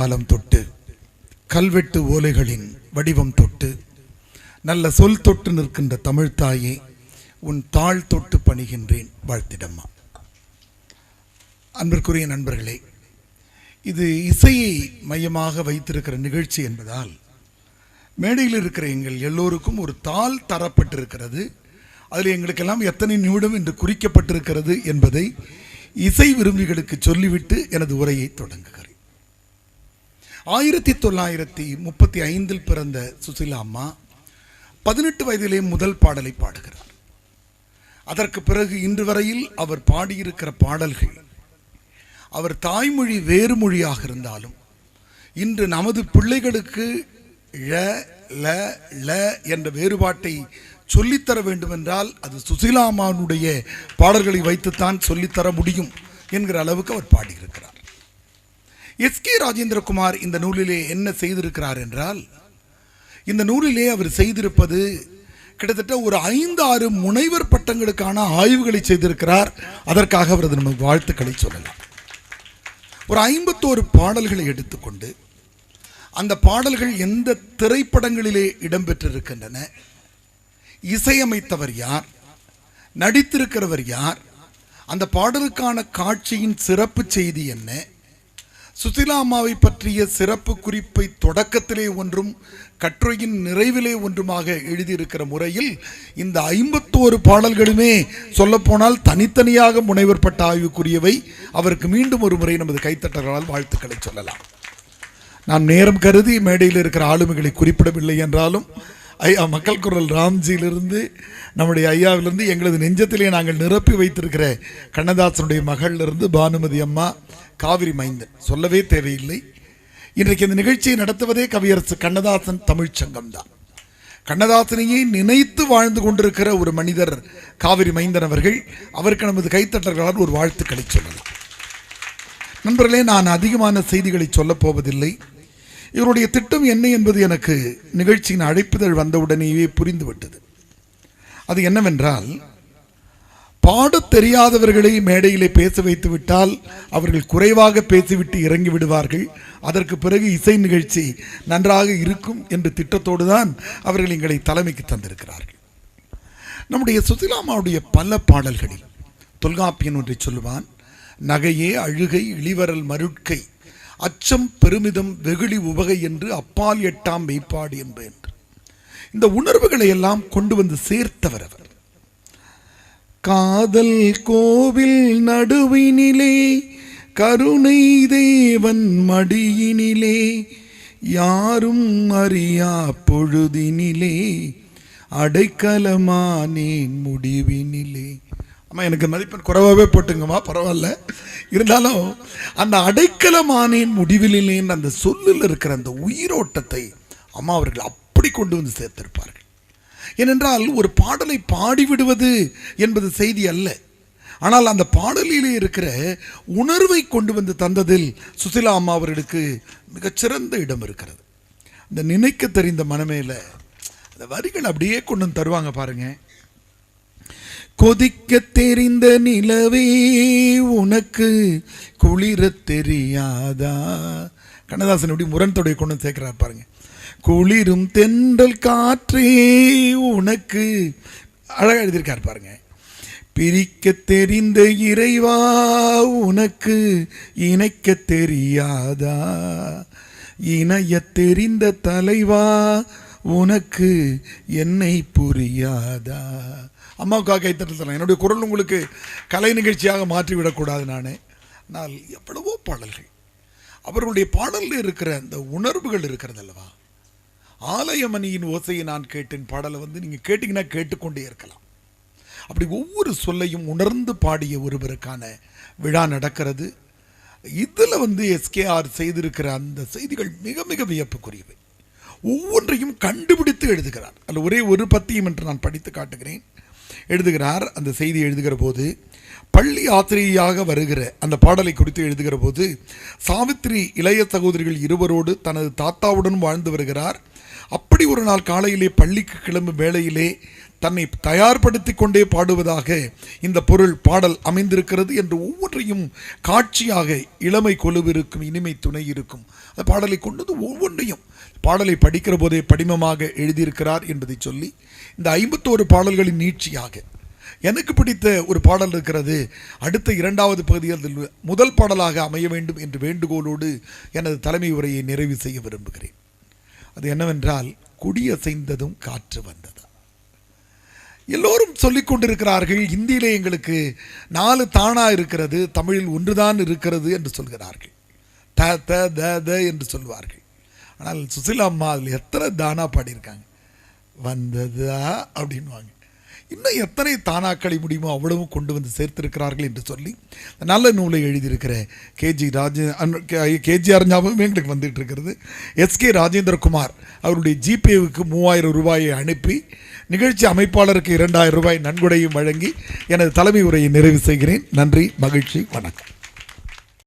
காலம் தொட்டு கல்வெட்டு ஓலைகளின் வடிவம் தொட்டு நல்ல சொல் தொட்டு நிற்கின்ற தமிழ்த்தாயே உன் தாழ் தொட்டு பணிகின்றேன் வாழ்த்திடம்மா. அன்பிற்குரிய நண்பர்களே இது இசையை மையமாக வைத்திருக்கிற நிகழ்ச்சி என்பதால் மேடையில் இருக்கிற எங்கள் எல்லோருக்கும் ஒரு தாள் தரப்பட்டிருக்கிறது. அதில் எங்களுக்கெல்லாம் எத்தனை நிமிடம் என்று குறிக்கப்பட்டிருக்கிறது என்பதை இசை விரும்பிகளுக்கு சொல்லிவிட்டு எனது உரையை தொடங்குகிறேன். ஆயிரத்தி தொள்ளாயிரத்தி முப்பத்தி ஐந்தில் பிறந்த சுசிலா அம்மா பதினெட்டு வயதிலே முதல் பாடலை பாடுகிறார். அதற்கு பிறகு இன்று வரையில் அவர் பாடியிருக்கிற பாடல்கள் அவர் தாய்மொழி வேறு மொழியாக இருந்தாலும் இன்று நமது பிள்ளைகளுக்கு ழ ல ல என்ற வேறுபாட்டை சொல்லித்தர வேண்டுமென்றால் அது சுசிலாமானுடைய பாடல்களை வைத்துத்தான் சொல்லித்தர முடியும் என்கிற அளவுக்கு அவர் பாடியிருக்கிறார். எஸ் கே ராஜேந்திரகுமார் இந்த நூலிலே என்ன செய்திருக்கிறார் என்றால் இந்த நூலிலே அவர் செய்திருப்பது கிட்டத்தட்ட ஒரு ஐந்து ஆறு முனைவர் பட்டங்களுக்கான ஆய்வுகளை செய்திருக்கிறார். அதற்காக அவரது நமக்கு வாழ்த்துக்களை சொல்லலாம். ஒரு ஐம்பத்தோரு பாடல்களை எடுத்துக்கொண்டு அந்த பாடல்கள் எந்த திரைப்படங்களிலே இடம்பெற்றிருக்கின்றன இசையமைத்தவர் யார் நடித்திருக்கிறவர் யார் அந்த பாடலுக்கான காட்சியின் சிறப்பு செய்தி என்ன சுசிலா அம்மாவை பற்றிய சிறப்பு குறிப்பை தொடக்கத்திலே ஒன்றும் கட்டுரையின் நிறைவிலே ஒன்றுமாக எழுதியிருக்கிற முறையில் இந்த ஐம்பத்தோரு பாடல்களுமே சொல்லப்போனால் தனித்தனியாக முனைவர் பட்ட ஆய்வுக்குரியவை. அவருக்கு மீண்டும் ஒரு முறை நமது கைத்தட்டர்களால் வாழ்த்துக்களை சொல்லலாம். நான் நேரம் கருதி மேடையில் இருக்கிற ஆளுமைகளை குறிப்பிடவில்லை என்றாலும் ஐயா மக்கள் குரல் ராம்ஜியிலிருந்து நம்முடைய ஐயாவிலிருந்து எங்களது நெஞ்சத்திலே நாங்கள் நிரப்பி வைத்திருக்கிற கண்ணதாசனுடைய மகளிலிருந்து பானுமதி அம்மா காவிரி மைந்தன். சொல்லவே தேவையில்லை. இன்றைக்கு இந்த நிகழ்ச்சியை நடத்துவதே கவியரசு கண்ணதாசன் தமிழ்ச்சங்கம் தான் கண்ணதாசனையே நினைத்து வாழ்ந்து கொண்டிருக்கிற ஒரு மனிதர் காவிரி மைந்தன் அவர்கள் அவருக்கு நமது கைத்தட்டர்களால் ஒரு வாழ்த்துக்களை சொல்லலாம். நண்பர்களே நான் அதிகமான செய்திகளை சொல்லப் போவதில்லை. இவருடைய திட்டம் என்ன என்பது எனக்கு நிகழ்ச்சியின் அழைப்புதல் வந்தவுடனேயே புரிந்துவிட்டது. அது என்னவென்றால் பாடத் தெரியாதவர்களை மேடையிலே பேச வைத்து விட்டால் அவர்கள் குறைவாக பேசிவிட்டு இறங்கி விடுவார்கள் அதற்கு பிறகு இசை நிகழ்ச்சி நன்றாக இருக்கும் என்ற திட்டத்தோடு தான் அவர்கள் எங்களை தலைமைக்கு தந்திருக்கிறார்கள். நம்முடைய சுசிலாமாவுடைய பல பாடல்களில் தொல்காப்பியன் ஒன்றை சொல்லுவான் நகையே அழுகை இளிவரல் மருட்கை அச்சம் பெருமிதம் வெகுளி உவகை என்று அப்பால் எட்டாம் மெய்ப்பாடு என்ப என்று இந்த உணர்வுகளை எல்லாம் கொண்டு வந்து சேர்த்தவர் அவர். காதல் கோவில் நடுவினிலே கருணை தேவன் மடியினிலே யாரும் அறியா பொழுதினிலே அடைக்கலமானேன் முடிவினிலே. அம்மா எனக்கு மதிப்பெண் குறைவாகவே போட்டுங்கம்மா பரவாயில்ல. இருந்தாலும் அந்த அடைக்கலமானின் முடிவிலேன்னு அந்த சொல்லில் இருக்கிற அந்த உயிரோட்டத்தை அம்மா அவர்கள் அப்படி கொண்டு வந்து சேர்த்திருப்பார்கள். ஏனென்றால் ஒரு பாடலை பாடிவிடுவது என்பது செய்தி அல்ல. ஆனால் அந்த பாடலிலே இருக்கிற உணர்வை கொண்டு வந்து தந்ததில் சுசிலா அம்மா அவர்களுக்கு மிகச்சிறந்த இடம் இருக்கிறது. இந்த நினைக்க தெரிந்த மனமேல அந்த வரிகள் அப்படியே கொண்டு வந்து தருவாங்க பாருங்கள் கொதிக்க தெரிந்த நிலவே உனக்கு குளிர தெரியாதா? கண்ணதாசன் இப்படி முரண்தொடை கொண்டு சேர்க்கிறார் பாருங்க. குளிரும் தென்றல் காற்றே உனக்கு அழகாக எழுதியிருக்கார் பாருங்க. பிரிக்க தெரிந்த இறைவா உனக்கு இணைக்க தெரியாதா? இணைய தெரிந்த தலைவா உனக்கு என்னை புரியாதா? அம்மாவுக்காக கைத்தட்டல் என்னுடைய குரல் உங்களுக்கு கலை நிகழ்ச்சியாக மாற்றிவிடக்கூடாது நான். ஆனால் எவ்வளவோ பாடல்கள். அவர்களுடைய பாடலில் இருக்கிற அந்த உணர்வுகள் இருக்கிறது அல்லவா? ஆலயமணியின் ஓசையை நான் கேட்டேன். பாடலை வந்து நீங்கள் கேட்டிங்கன்னா கேட்டுக்கொண்டே இருக்கலாம். அப்படி ஒவ்வொரு சொல்லையும் உணர்ந்து பாடிய ஒருவருக்கான விழா நடக்கிறது. இதில் வந்து எஸ்கேஆர் செய்திருக்கிற அந்த செய்திகள் மிக மிக வியப்புக்குரியவை. ஒவ்வொன்றையும் கண்டுபிடித்து எழுதுகிறார். அதில் ஒரே ஒரு பத்தியம் என்று நான் படித்து காட்டுகிறேன். எழுதுகிறார் அந்த செய்தி எழுதுகிற போது பள்ளி ஆசிரியையாக வருகிற அந்த பாடலை குறித்து எழுதுகிற போது சாவித்திரி இளைய சகோதரிகள் இருவரோடு தனது தாத்தாவுடன் வாழ்ந்து வருகிறார். அப்படி ஒரு நாள் காலையிலே பள்ளிக்கு கிளம்பும் வேளையிலே தன்னை தயார்படுத்தி கொண்டே பாடுவதாக இந்த பொருள் பாடல் அமைந்திருக்கிறது என்று ஒவ்வொன்றையும் காட்சியாக இளமை கொலுவிருக்கும் இனிமை துணை இருக்கும். அந்த பாடலை கொண்டது ஒவ்வொன்றையும் பாடலை படிக்கிற போதே படிமமாக எழுதியிருக்கிறார் என்பதை சொல்லி இந்த ஐம்பத்தோரு பாடல்களின் நீட்சியாக எனக்கு பிடித்த ஒரு பாடல் இருக்கிறது. அடுத்த இரண்டாவது பகுதியில் அதில் முதல் பாடலாக அமைய வேண்டும் என்று வேண்டுகோளோடு எனது தலைமை உரையை நிறைவு செய்ய விரும்புகிறேன். அது என்னவென்றால் குடியசைந்ததும் காற்று வந்தது. எல்லோரும் சொல்லிக் கொண்டிருக்கிறார்கள் இந்தியிலே எங்களுக்கு நாலு தானா இருக்கிறது தமிழில் ஒன்றுதான் இருக்கிறது என்று சொல்கிறார்கள். த த த த என்று சொல்வார்கள். ஆனால் சுசிலா அம்மா அதில் எத்தனை தானா பாடியிருக்காங்க? வந்ததா? அப்படின்வாங்க இன்னும் எத்தனை தானாக்களை முடியுமோ அவ்வளவும் கொண்டு வந்து சேர்த்திருக்கிறார்கள் என்று சொல்லி நல்ல நூலை எழுதியிருக்கிற கேஜி ராஜே கேஜிஆர் ஞாபகமே எங்களுக்கு வந்துட்டு இருக்கிறது எஸ்கே ராஜேந்திரகுமார் அவருடைய ஜிபேவுக்கு மூவாயிரம் ரூபாயை அனுப்பி நிகழ்ச்சி அமைப்பாளருக்கு இரண்டாயிரம் ரூபாய் நன்கொடையும் வழங்கி எனது தலைமை உரையை நிறைவு செய்கிறேன். நன்றி மகிழ்ச்சி வணக்கம்.